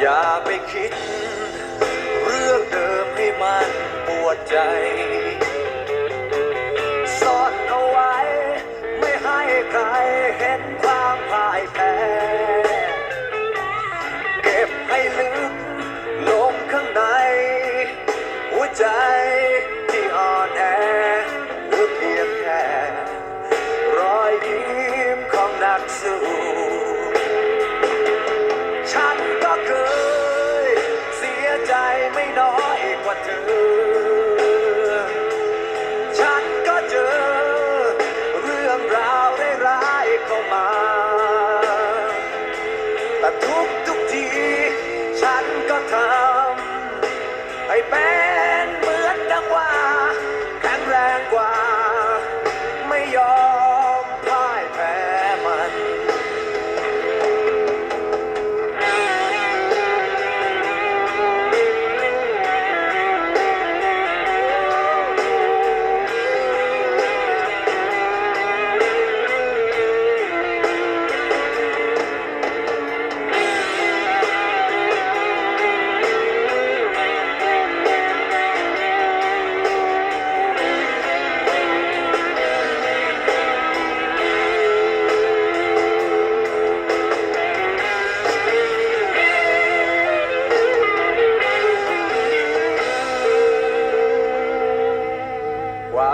อย่าไปคิด เรื่องเดิมให้มันปวดใจ ไม่น้อยกว่าเธอ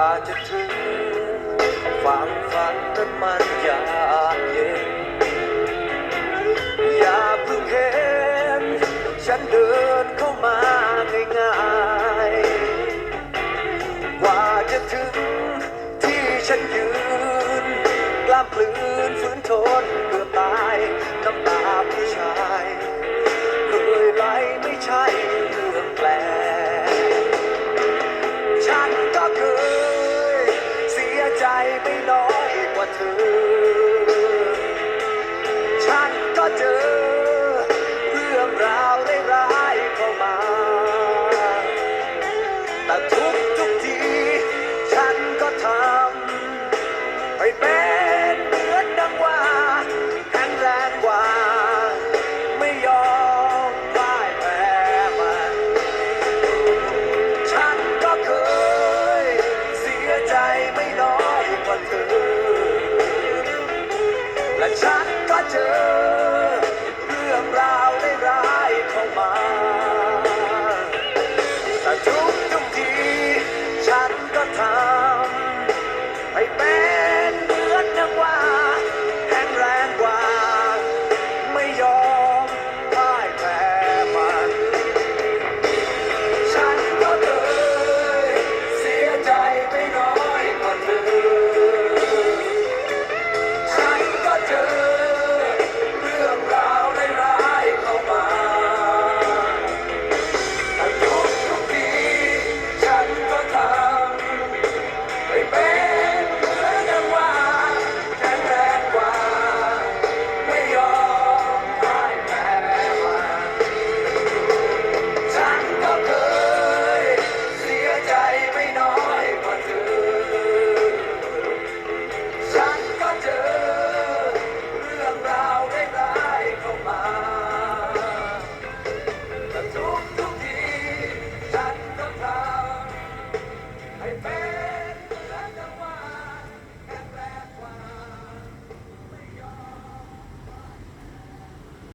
ว่าจะถึงความฝันนั้นมันยากเย็น อย่าเพิ่งเห็น ฉันเดินเข้ามาง่ายๆกว่าจะถึงที่ฉันยืน กล้ามปลืนฝืนทนเกือบตายน้ำตา ก็ทำ Amen.